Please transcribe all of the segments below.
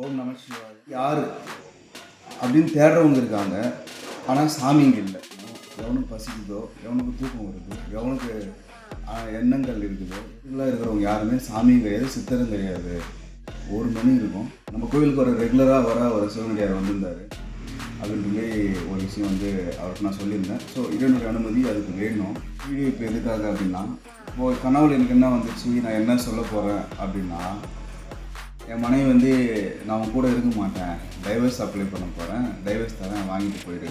ஓம் நம சிவாய். யார்? அப்படின்னு தேடுறவங்க இருக்காங்க. ஆனால் சாமி இங்கே இல்லை. எவனுக்கு பசிக்குதோ எவனுக்கு தூக்கம் வருது எவனுக்கு எண்ணங்கள் இருக்குதோ இதெல்லாம் இருக்கிறவங்க யாருமே சாமியும் கிடையாது சித்தரும் கிடையாது. ஒரு மணி இருக்கும். நம்ம கோயிலுக்கு ஒரு ரெகுலராக வர ஒரு சிவனடியார் வந்திருந்தார். அப்படின்ற ஒரு விஷயம் வந்து அவருக்கு நான் சொல்லியிருந்தேன். ஸோ இறைவனுடைய அனுமதி அதுக்கு வேணும். வீடியோ இப்போ எதுக்காக அப்படின்னா இப்போ கனவுல எனக்கு என்ன வந்துச்சு? நான் என்ன சொல்ல போகிறேன் அப்படின்னா என் மனைவி வந்து நான் உன் கூட இருக்க மாட்டேன். டைவர்ஸ் அப்ளை பண்ண போகிறேன் டைவர்ஸ் தரேன். வாங்கிட்டு போயிடு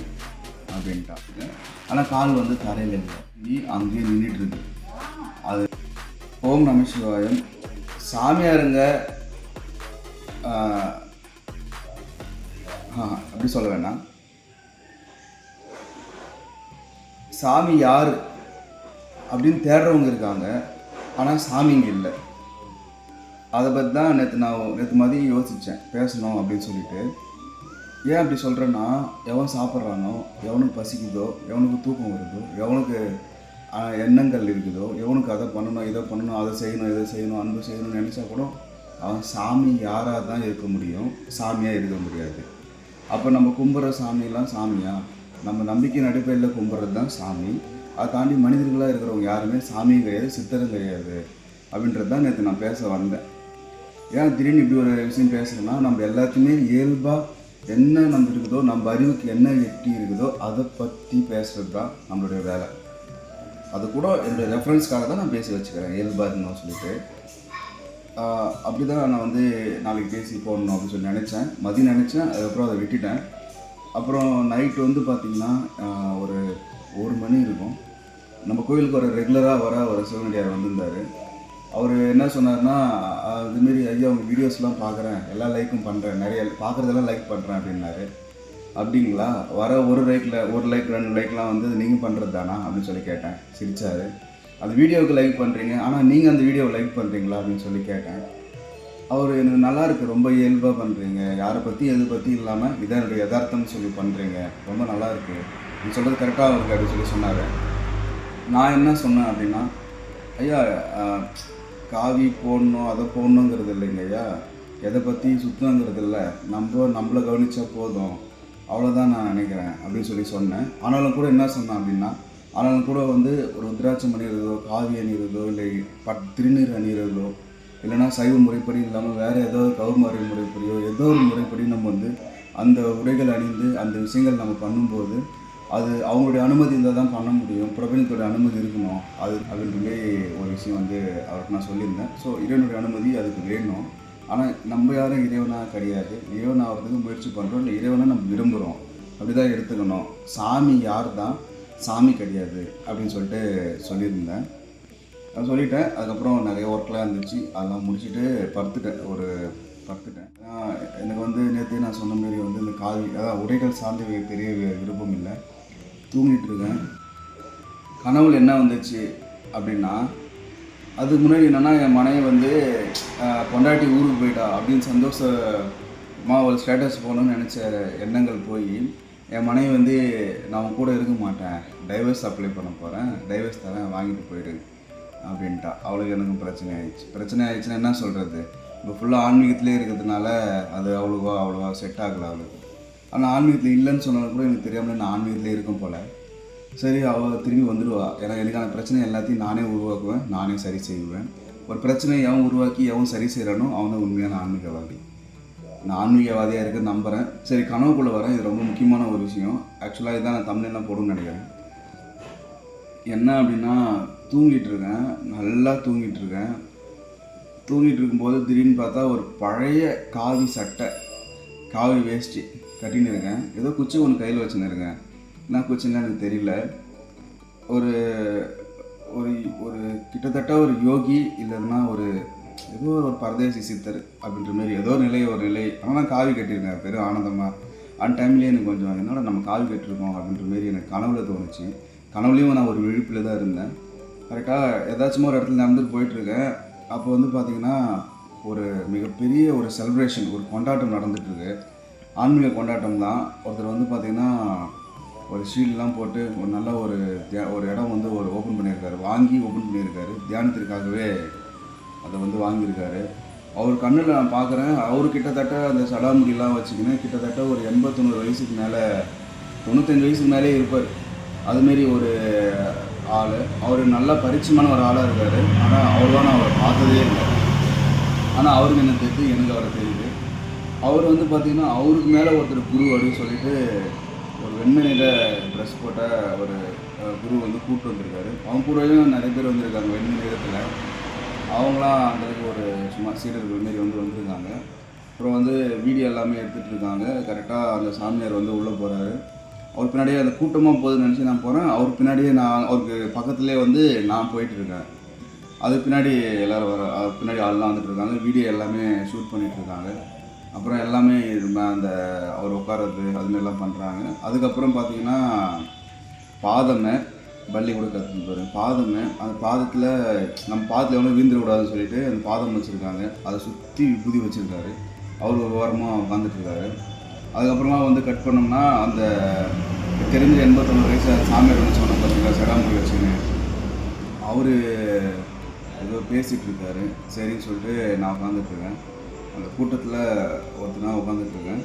அப்படின்ட்டாங்க ஆனால் கால் வந்து தரையில் இல்லை. நீ அங்கேயே நின்றுட்டு இருக்கு அது ஓம் நம சிவாயம். சாமியாருங்க அப்படி சொல்ல வேண்டாம். சாமி யார்? அப்படின்னு தேடுறவங்க இருக்காங்க. ஆனால் சாமி இங்கே இல்லை. அதை பற்றி தான் நேற்று நான் நேற்று மதியம் யோசித்தேன் பேசணும் அப்படின்னு சொல்லிட்டு. ஏன் அப்படி சொல்கிறேன்னா எவன் சாப்பிட்றானோ எவனுக்கு பசிக்குதோ எவனுக்கு தூக்கம் வருதோ எவனுக்கு எண்ணங்கள் இருக்குதோ எவனுக்கு அதை பண்ணணும் இதை பண்ணணும் அதை செய்யணும் இதை செய்யணும் அன்பு செய்யணும்னு நினச்சா கூட அவன் சாமி யாராக தான் இருக்க முடியும் சாமியாக இருக்க முடியாது. அப்போ நம்ம கும்பிட்ற சாமியெல்லாம் சாமியா? நம்ம நம்பிக்கை அடிப்படையில் கும்பிட்றது தான் சாமி. அதை தாண்டி மனிதர்களாக இருக்கிறவங்க யாருமே சாமியும் கிடையாது சித்தரும் கிடையாது. அப்படின்றது தான் நேற்று நான் பேச வந்தேன். ஏன் திடீர்னு இப்படி ஒரு விஷயம் பேசுகிறேன்னா நம்ம எல்லாத்தையுமே இயல்பாக என்ன நம்ம இருக்குதோ நம்ம அறிவுக்கு என்ன எட்டி இருக்குதோ அதை பற்றி பேசுகிறது தான் நம்மளுடைய வேலை. அது கூட என்னுடைய ரெஃபரன்ஸ்க்காக தான் நான் பேசி வச்சுக்கிறேன் இயல்பாக இருந்தோம் சொல்லிட்டு. அப்படி தான் நான் வந்து நாளைக்கு பேசி போடணும் அப்படின்னு சொல்லி நினச்சேன். மதியம் நினச்சேன் அதுக்கப்புறம் அதை விட்டுட்டேன். அப்புறம் நைட்டு வந்து பார்த்திங்கன்னா ஒரு ஒரு மணி இருக்கும். நம்ம கோயிலுக்கு வர ரெகுலராக வர ஒரு சிவனடியார் வந்திருந்தார். அவர் என்ன சொன்னார்னா அதுமாரி ஐயா உங்கள் வீடியோஸ்லாம் பார்க்குறேன் எல்லா லைக்கும் பண்ணுறேன் நிறைய பார்க்குறதெல்லாம் லைக் பண்ணுறேன் அப்படின்னாரு. அப்படிங்களா? வர ஒரு லைக்கில் ஒரு லைக் ரெண்டு லைக்லாம் வந்து நீங்கள் பண்ணுறது தானா? அப்படின்னு சொல்லி கேட்டேன். சிரித்தார் அந்த வீடியோவுக்கு லைக் பண்ணுறீங்க ஆனால் நீங்கள் அந்த வீடியோவை லைக் பண்ணுறீங்களா அப்படின்னு சொல்லி கேட்டேன். அவர் எனக்கு நல்லா இருக்குது ரொம்ப இயல்பாக பண்ணுறீங்க யாரை பற்றி எது பற்றி இல்லாமல் இதான் என்னுடைய யதார்த்தம்னு சொல்லி பண்ணுறீங்க ரொம்ப நல்லா இருக்குது நீ சொல்கிறது கரெக்டாக இருக்குது அப்படின்னு சொல்லி சொன்னார். நான் என்ன சொன்னேன் அப்படின்னா ஐயா காவி போடணும் அதை போடணுங்கிறது இல்லைங்கய்யா எதை பற்றி சுத்தங்கிறது இல்லை. நம்ம நம்மளை கவனித்தா போதும். அவ்வளோதான் நான் நினைக்கிறேன் அப்படின்னு சொல்லி சொன்னேன். ஆனாலும் கூட என்ன சொன்னேன் அப்படின்னா ஆனாலும் கூட வந்து ஒரு ருத்ராட்சம் அணிகிறதோ காவி அணிகிறதோ இல்லை பட் திருநீர் அணிகிறதோ இல்லைன்னா சைவ முறைப்படி இல்லாமல் வேறு ஏதோ கௌமாரி முறைப்படியோ ஏதோ ஒரு முறைப்படி நம்ம வந்து அந்த உடைகள் அணிந்து அந்த விஷயங்கள் நம்ம பண்ணும்போது அது அவங்களுடைய அனுமதி இருந்தால் தான் பண்ண முடியும். பிரபஞ்சத்தோட அனுமதி இருக்கணும் அது அப்படின்ற மாதிரி ஒரு விஷயம் வந்து அவருக்கு நான் சொல்லியிருந்தேன். ஸோ இறைவனுடைய அனுமதி அதுக்கு வேணும். ஆனால் நம்ம யாரும் இறைவனாக கிடையாது. இறைவன் ஆகிறதுக்கு முயற்சி பண்ணுறோம் இல்லை இறைவனை நம்ம விரும்புகிறோம் அப்படி தான் எடுத்துக்கணும். சாமி யார் தான்? சாமி கிடையாது அப்படின்னு சொல்லிட்டு சொல்லியிருந்தேன். நான் சொல்லிட்டேன். அதுக்கப்புறம் நிறைய ஒர்க்லாம் இருந்துச்சு. அதெல்லாம் முடிச்சுட்டு படுத்துட்டேன். ஒரு படுத்துட்டேன். எனக்கு வந்து நேற்று நான் சொன்ன மாதிரி வந்து இந்த காவி அதாவது உடைகள் சார்ந்த பெரிய வி- விருப்பம் இல்லை. தூங்கிட்டு இருக்கேன் கனவுல என்ன வந்துச்சு அப்படின்னா அதுக்கு முன்னாடி என்னென்னா என் மனைவி வந்து கொண்டாட்டி பொண்டாட்டி ஊருக்கு போயிட்டா அப்படின்னு சந்தோஷமாக ஒரு ஸ்டேட்டஸ் போகணும்னு நினச்ச எண்ணங்கள் போய் என் மனைவி வந்து நான் உன் கூட இருக்க மாட்டேன். டைவர்ஸ் அப்ளை பண்ண போகிறேன் டைவர்ஸ் தரேன். வாங்கிட்டு போயிடு. அப்படின்ட்டா. அவளுக்கு எனக்கும் பிரச்சனை ஆயிடுச்சு. பிரச்சனை ஆயிடுச்சுன்னா என்ன சொல்கிறது இப்போ ஃபுல்லாக ஆன்மீகத்திலே இருக்கிறதுனால அது அவ்வளோவா அவ்வளோவா செட் ஆகலை அவளுக்கு. ஆனால் ஆன்மீகத்தில் இல்லைன்னு சொன்னாலும் கூட எனக்கு தெரியாமல் நான் ஆன்மீகத்திலே இருக்கும் போல். சரி அவள் திரும்பி வந்துடுவா ஏன்னா எனக்கான பிரச்சனை எல்லாத்தையும் நானே உருவாக்குவேன் நானே சரி செய்வேன். ஒரு பிரச்சனையை எவன் உருவாக்கி எவன் சரி செய்கிறானோ அவன் தான் உண்மையான ஆன்மீகவாதி. நான் ஆன்மீகவாதியாக இருக்க நம்புகிறேன் சரி கனவுக்குள்ளே வரேன். இது ரொம்ப முக்கியமான ஒரு விஷயம். ஆக்சுவலாக இதான் நான் தமிழ்லாம் போடுன்னு நினைக்கிறேன். என்ன அப்படின்னா தூங்கிட்டு இருக்கேன். நல்லா தூங்கிட்டு இருக்கேன். தூங்கிட்டு இருக்கும்போது திடீர்னு பார்த்தா ஒரு பழைய காவி சட்டை காவி வேஷ்டி கட்டின்னு இருக்கேன். ஏதோ குச்சி ஒன்று கையில் வச்சுன்னு இருக்கேன் என்ன குச்சின்னு எனக்கு தெரியல. ஒரு ஒரு ஒரு கிட்டத்தட்ட ஒரு யோகி இல்லைன்னா ஒரு ஏதோ ஒரு பரதேசி சித்தர் அப்படின்ற மாதிரி ஏதோ நிலை ஒரு நிலை. ஆனால் காவி கட்டியிருக்கேன். பெரும் ஆனந்தமாக அந்த டைம்லேயே எனக்கு கொஞ்சம் என்னோட நம்ம காவி கட்டிருக்கோம் அப்படின்ற மாரி எனக்கு கனவுல தோணுச்சு. கனவுலேயும் நான் ஒரு விழிப்பில் தான் இருந்தேன். கரெக்டாக ஏதாச்சும் ஒரு இடத்துல நடந்துட்டு போயிட்டுருக்கேன். அப்போ வந்து பார்த்திங்கன்னா ஒரு மிகப்பெரிய ஒரு செலிப்ரேஷன் ஒரு கொண்டாட்டம் நடந்துட்டுருக்கு. ஆன்மீக கொண்டாட்டம் தான். ஒருத்தர் வந்து பார்த்திங்கன்னா ஒரு ஷீல்டெலாம் போட்டு ஒரு நல்ல ஒரு ஒரு இடம் வந்து ஒரு ஓப்பன் பண்ணியிருக்காரு. வாங்கி ஓப்பன் பண்ணியிருக்காரு. தியானத்திற்காகவே அதை வந்து வாங்கியிருக்காரு. அவர் கண்ணில் நான் பார்க்குறேன் அவர் கிட்டத்தட்ட அந்த சடாமுடிலாம் வச்சுக்கின்னு கிட்டத்தட்ட ஒரு எண்பத்தொண்ணூறு வயசுக்கு மேலே தொண்ணூத்தஞ்சு வயசுக்கு மேலே இருப்பார். அதுமாரி ஒரு ஆள். அவர் நல்லா பரிச்சயமான ஒரு ஆளாக இருக்கார். ஆனால் அவ்வளோவா நான் அவரை பார்த்ததே இல்லை. ஆனால் அவருக்கு என்ன தெரியுது எனக்கு அவரை தெரியுது. அவர் வந்து பார்த்திங்கன்னா அவருக்கு மேலே ஒருத்தர் குரு அப்படின்னு சொல்லிட்டு ஒரு வெண்மை ட்ரெஸ் போட்ட ஒரு குரு வந்து கூப்பிட்டு வந்திருக்காரு. அவங்க கூடயும் நிறைய பேர் வந்திருக்காங்க வெண்மணி நிறத்தில் அவங்களாம் அந்த அளவுக்கு ஒரு சும்மா சீடர்கள் மாரி வந்து வந்திருக்காங்க. அப்புறம் வந்து வீடியோ எல்லாமே எடுத்துகிட்டு இருக்காங்க. கரெக்டாக அந்த சாமியார் வந்து உள்ளே போகிறாரு அவர் பின்னாடியே அந்த கூட்டமாக போகுதுன்னு நினச்சி நான் போகிறேன் அவர் பின்னாடியே நான் அவருக்கு பக்கத்துலேயே வந்து நான் போயிட்டுருக்கேன் அது அதுக்கு பின்னாடி எல்லோரும் வர அதுக்கு பின்னாடி ஆள்லாம் வந்துட்டு இருக்காங்க. வீடியோ எல்லாமே ஷூட் பண்ணிகிட்டு இருக்காங்க. அப்புறம் எல்லாமே இது அந்த அவர் உட்கார்றது அதுமாரிலாம் பண்ணுறாங்க அதுக்கப்புறம் பார்த்தீங்கன்னா பாதமே பள்ளி கூட கற்றுப்பாரு பாதமே அந்த பாதத்தில் நம்ம பாதத்தில் எவ்வளோ வீழ்ந்துடக்கூடாதுன்னு சொல்லிட்டு அந்த பாதம் வச்சுருக்காங்க. அதை சுற்றி விபூதி வச்சுருக்காரு. அவர் ஒரு வாரமாக உட்காந்துட்ருக்காரு அதுக்கப்புறமா வந்து கட் பண்ணோம்னா அந்த தெரிஞ்ச எண்பத்தொன்று வயசு சாமியார் வந்து சொன்ன பார்த்தீங்களா சடாமுடி வச்சுன்னு அவர் ஏதோ பேசிகிட்டு இருக்காரு சரின்னு சொல்லிட்டு நான் உட்காந்துட்ருக்கேன் அந்த கூட்டத்தில் ஒருத்தனா உட்காந்துட்ருக்கேன்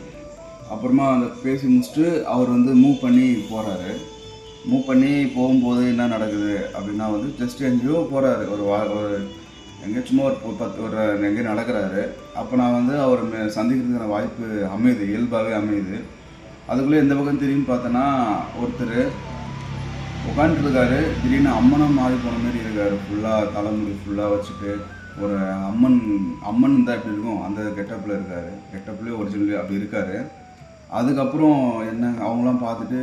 அப்புறமா அந்த பேசி முடிச்சுட்டு அவர் வந்து மூவ் பண்ணி போகிறாரு மூவ் பண்ணி போகும்போது என்ன நடக்குது அப்படின்னா வந்து ஜஸ்ட் எங்கேயோ போகிறாரு ஒரு வா ஒரு எங்கேயோ சும்மா ஒரு பத்து ஒரு எங்கேயோ நடக்கிறாரு. அப்போ நான் வந்து அவர் மே- சந்திக்கிறதுக்கான வாய்ப்பு அமையுது இயல்பாகவே அமையுது. அதுக்குள்ளே எந்த பக்கம் திரும்பி பார்த்தோன்னா ஒருத்தர் உட்காந்துருக்காரு திடீர்னு அம்மனம் மாறி போன மாதிரி இருக்காரு. ஃபுல்லாக தலைமுடி ஃபுல்லாக வச்சுட்டு ஒரு அம்மன் அம்மன் தான் எப்படி இருக்கும்? அந்த கெட்டப்பில் இருக்காரு. கெட்டப்லேயே ஒரிஜினல் அப்படி இருக்கார். அதுக்கப்புறம் என்ன அவங்களாம் பார்த்துட்டு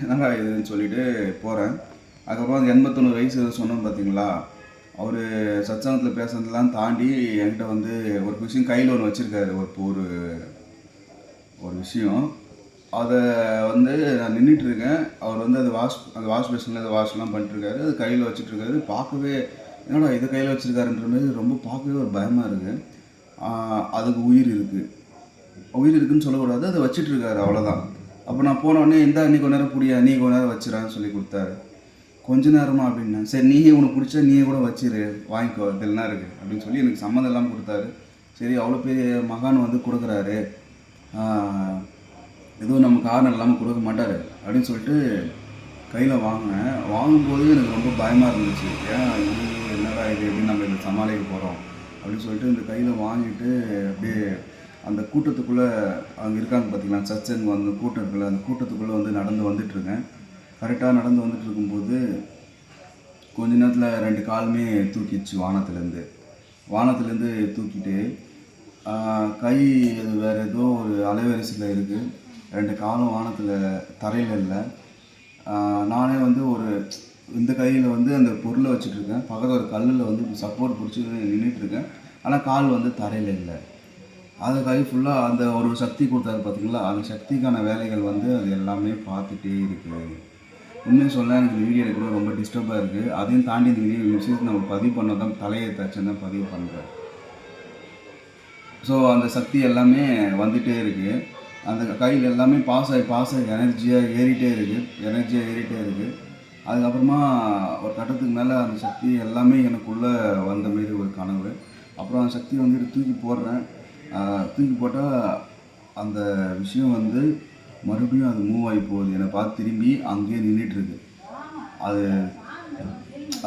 என்னடா இதுன்னு சொல்லிட்டு போகிறேன் அதுக்கப்புறம் அந்த எண்பத்தொன்று வயசு சொன்னோம் பார்த்தீங்களா? அவர் சத்சங்கத்தில் பேசுனதெல்லாம் தாண்டி என்கிட்ட வந்து ஒரு விஷயம் கையில் ஒன்று வச்சுருக்காரு. ஒரு ஒரு ஒரு விஷயம். அதை வந்து நான் நின்றுட்டு இருக்கேன். அவர் வந்து அது வாஷ் அந்த வாஷ் பேஷனில் அதை வாஷ்லாம் பண்ணிட்டுருக்காரு அது கையில் வச்சுட்ருக்காரு பார்க்கவே என்னடா இதை கையில் வச்சுருக்காருன்ற மாதிரி ரொம்ப பார்க்கவே ஒரு பயமாக இருக்குது அதுக்கு உயிர் இருக்குது உயிர் இருக்குன்னு சொல்லக்கூடாது அதை வச்சிட்ருக்காரு அவ்வளோதான் அப்போ நான் போன உடனே இந்த நீ கொஞ்ச நேரம் புரியா நீ கொஞ்ச நேரம் வச்சிடான்னு சொல்லி கொடுத்தாரு. கொஞ்ச நேரமா? அப்படின்னா சரி நீயே உனக்கு பிடிச்சா நீயே கூட வச்சிரு வாங்கிக்கோ இதெல்லாம் இருக்குது அப்படின்னு சொல்லி எனக்கு சம்மந்தம் எல்லாம் கொடுத்தாரு. சரி அவ்வளோ பெரிய மகான் வந்து கொடுக்குறாரு. எதுவும் நம்ம காரணம் இல்லாமல் கொடுக்க மாட்டார். அப்படின்னு சொல்லிட்டு கையில் வாங்கினேன். வாங்கும்போது எனக்கு ரொம்ப பயமாக இருந்துச்சு. ஏன் என்னடா இது எப்படி நம்ம இதை சமாளிக்க போகிறோம் அப்படின்னு சொல்லிட்டு இந்த கையில் வாங்கிட்டு அப்படியே அந்த கூட்டத்துக்குள்ளே அங்கே இருக்காங்க பார்த்தீங்களா சச்சன் வந்து கூட்டம் இருக்குல்ல அந்த கூட்டத்துக்குள்ளே வந்து நடந்து வந்துட்டுருக்கேன். கரெக்டாக நடந்து வந்துட்டு இருக்கும்போது கொஞ்ச நேரத்தில் ரெண்டு காலுமே தூக்கிடுச்சு வானத்துலேருந்து. வானத்துலேருந்து தூக்கிட்டு கை அது வேறு ஏதோ ஒரு அலைவரிசையில் இருக்குது ரெண்டு காலும் வானத்தில் தரையில் இல்லை. நானே வந்து ஒரு இந்த கையில் வந்து அந்த பொருளை வச்சுட்டு இருக்கேன் பக்கத்தில் ஒரு கல்லில் வந்து சப்போர்ட் பிடிச்சி நின்றுட்டுருக்கேன் ஆனால் கால் வந்து தரையில் இல்லை. அது கை ஃபுல்லாக அந்த ஒரு சக்தி கொடுத்தாரு பார்த்தீங்களா அந்த சக்திக்கான வேலைகள் வந்து அது எல்லாமே பார்த்துட்டே இருக்குது உண்மையை சொல்ல எனக்கு இந்த வீடியோ எடுக்கிறது ரொம்ப டிஸ்டர்பாக இருக்குது அதையும் தாண்டி இந்த வீடியோ விஷயத்தை நம்ம பதிவு பண்ண தான் தலையை தச்சுன்னு தான் பதிவு பண்ணுறேன் ஸோ அந்த சக்தி எல்லாமே வந்துகிட்டே இருக்குது அந்த கையில் எல்லாமே பாஸ் ஆகி பாஸ் ஆகி எனர்ஜியாக ஏறிட்டே இருக்குது எனர்ஜியாக ஏறிட்டே இருக்குது அதுக்கப்புறமா ஒரு கட்டத்துக்கு மேலே அந்த சக்தி எல்லாமே எனக்குள்ளே வந்த மாரி ஒரு கனவு. அப்புறம் அந்த சக்தி வந்துட்டு தூக்கி போடுறேன். தூக்கி போட்டால் அந்த விஷயம் வந்து மறுபடியும் அது மூவ் ஆகி போகுது. என்னை பார்த்து திரும்பி அங்கேயே நின்றுட்டுருக்கு அது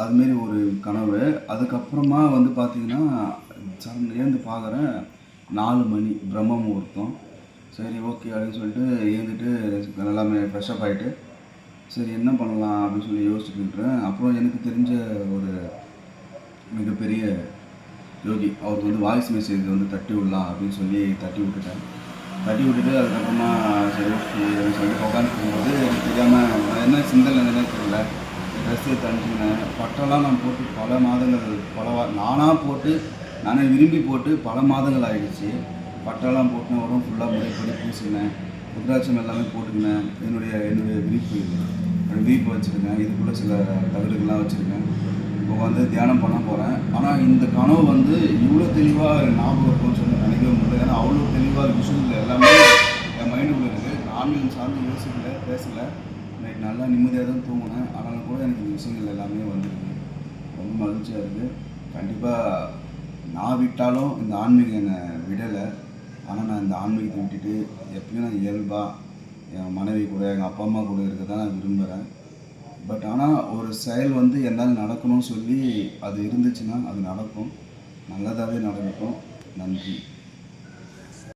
அதுமாரி ஒரு கனவு. அதுக்கப்புறமா வந்து பார்த்தீங்கன்னா சரண் ஏந்து பார்க்குறேன் நாலு மணி பிரம்ம முகூர்த்தம். சரி ஓகே அப்படின்னு சொல்லிட்டு ஏந்துட்டு எல்லாமே ஃப்ரெஷ்ஷப் ஆகிட்டு சரி என்ன பண்ணலாம் அப்படின்னு சொல்லி யோசிச்சுட்டுருக்கிறேன் அப்புறம் எனக்கு தெரிஞ்ச ஒரு மிகப்பெரிய யோகி அவருக்கு வந்து வாய்ஸ் மெசேஜ் வந்து தட்டி விடலாம் அப்படின்னு சொல்லி தட்டி விட்டுட்டேன். தட்டி விட்டுட்டு அதுக்கப்புறமா சரி ஓகே அப்படின்னு சொல்லிட்டு உட்காந்துருக்கும்போது எனக்கு தெரியாமல் என்ன சிந்தனை என்னன்னு தெரியல. ட்ரெஸ்ஸு தனிச்சினேன் பட்டெல்லாம் நான் போட்டு பல மாதங்கள் பல நானாக போட்டு நானே விரும்பி போட்டு பல மாதங்கள் ஆகிடுச்சு பட்டெல்லாம் போட்டுன உடம்பு ஃபுல்லாக முறைப்படி பூசினேன். ருத்ராட்சம் எல்லாமே போட்டுக்கினேன். என்னுடைய என்னுடைய விரிப்பு இது வச்சுருக்கேன் இதுக்குள்ளே சில தகடுகள்லாம் வச்சுருக்கேன். இப்போ வந்து தியானம் பண்ண போகிறேன் ஆனால் இந்த கனவு வந்து இவ்வளோ தெளிவாக ஞாபகம் இருக்கும்னு சொல்லி நினைக்கவே முடியல. ஏன்னா அவ்வளோ தெளிவாக விஷயங்கள் எல்லாமே என் மைண்டுக்குள்ளே இருக்குது ஆன்மீகம் சார்ந்து யோசிக்கல பேசலை. நைட் நல்லா நிம்மதியாக தான் தூங்கினேன். ஆனாலும் கூட எனக்கு இந்த விஷயங்கள் எல்லாமே வந்துருக்கு. ரொம்ப மகிழ்ச்சியாக இருக்குது கண்டிப்பாக நான் விட்டாலும் இந்த ஆன்மீகம் என்னை விடலை. ஆனால் நான் இந்த ஆன்மீகத்தை விட்டுட்டு எப்பயும் நான் இயல்பாக என் மனைவி கூட எங்கள் அப்பா அம்மா கூட இருக்க தான் நான் விரும்புகிறேன் பட் ஆனால் ஒரு செயல் வந்து என்னால் நடக்கணும்னு சொல்லி அது இருந்துச்சுன்னா அது நடக்கும். நல்லதாகவே நடக்கட்டும். நன்றி.